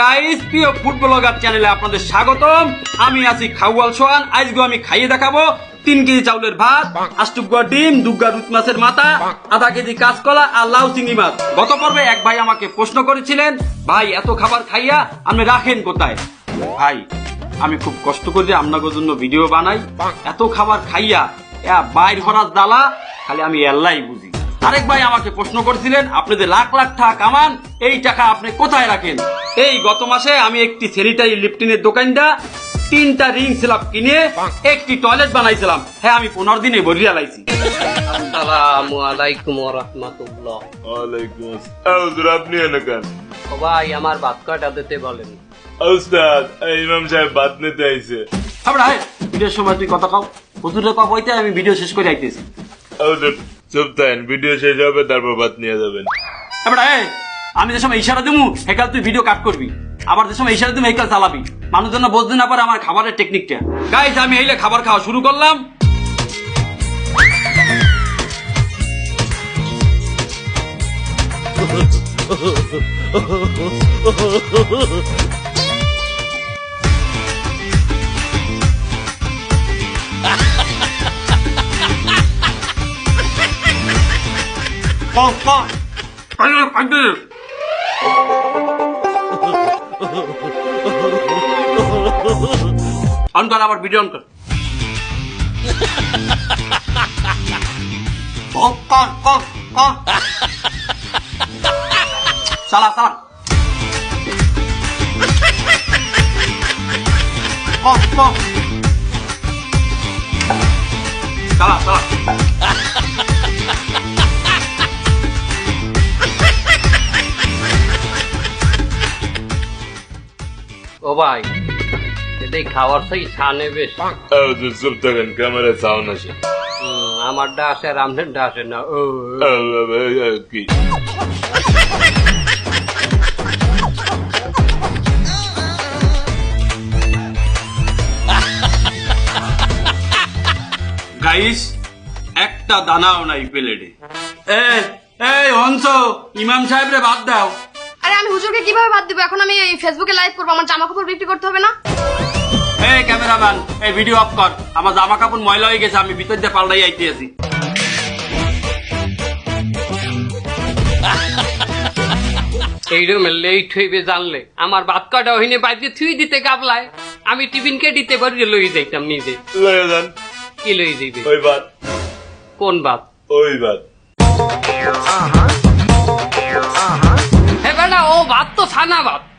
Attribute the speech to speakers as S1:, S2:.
S1: Guys প্রিয় food চ্যানেলে আপনাদের স্বাগতম। আমি আছি খাওয়াল সোহান। আজকে আমি খাইয়ে দেখাবো তিন কেজি চাউলের ভাত আষ্টুকুয়া ডিম, দুগ্গা রুট মাছের মাথা, আধা কেজি কাঁচকলা আর লাউ চিংড়ি মাছ। গত পর্বে এক ভাই আমাকে প্রশ্ন করেছিলেন, ভাই, এত খাবার খাইয়া আপনি রাখেন কোথায়? ভাই, আমি খুব কষ্ট করে আপনাদের জন্য ভিডিও বানাই। এত খাবার খাইয়া বাইর হরার দালা খালি আমি এল্লাই বুঝি। আরেক ভাই আমাকে প্রশ্ন করেছিলেন আপনি যে লাখ লাখ টাকা কামান এই টাকা আপনি কোথায় রাখেন? এই গত মাসে আমি একটি স্যানিটারি লিপটিনের দোকানটা তিনটা রিং স্ল্যাব কিনে একটি টয়লেট বানাইছিলাম। হ্যাঁ আমি পনেরো দিনে বলিয়া লাইছি
S2: আসসালামু আলাইকুম রহমতুল্লাহ।
S3: ওয়ালাইকুম আসসালাম। হুজুর আপনি
S2: ভাই আমার ভাত কয়টা দিতে বলেন?
S3: উস্তাদ ইমাম সাহেব বাদ নিতে আইছে।
S1: আমরা ভিডিওর সময় তুই কথা কাও। হুজুরের কথা বইতে আমি ভিডিও শেষ করে আইতেছি।
S3: হুজুর চুপ থাকেন ভিডিও শেষ হবে তারপর বাদ নিয়ে যাবেন।
S1: আমি যে সময় ইশারা দিমু হেকাল তুই ভিডিও কাট করবি। আবার যে সময় ইশারা দিমু হেকাল চালাবি। মানুষ জন্য বুঝতে না পারে আমার খাবারের টেকনিকটা গাইজ আমি এইলে খাবার খাওয়া শুরু করলাম। কম কম পাইলে পাইলে অন কর আবার ভিডিও অন কর কম কম কম কম সালা সালা কম কম সালা সালা
S2: ও ভাই এটাই খাওয়ার সেই ছানে বেশ।
S3: চুপ থাকেন ক্যামেরা সাউন্ড
S2: হুম, আমারটা আসে আর আমনেরটা আসে না ও।
S3: কি?
S1: গাইস একটা দানাও নাই প্লেটে। এ এই হংস ইমাম সাহেব রে বাদ দাও।
S4: আরে আমি হুজুরকে কীভাবে বাদ দিব? এখন আমি এই ফেসবুকে লাইভ করব আমার জামা কাপড় বিক্রি করতে হবে না?
S1: এই ক্যামেরাম্যান এই ভিডিও অফ কর। আমার জামা কাপড় ময়লা হয়ে গেছে আমি ভিতর দিয়ে পাল্টাই আইতে আছি
S2: এইরকম লেট হইবে জানলে। আমার ভাত কয়টা হইনে বাইরে থুই দিতে গাবলায়। আমি টিফিনকে দিতে পারি লই যাইতাম নিজে।
S3: লয়ে যান।
S2: কি লই যাইবে?
S3: ওই বাদ
S2: কোন ভাত?
S3: ওই বাদ
S2: carnaval.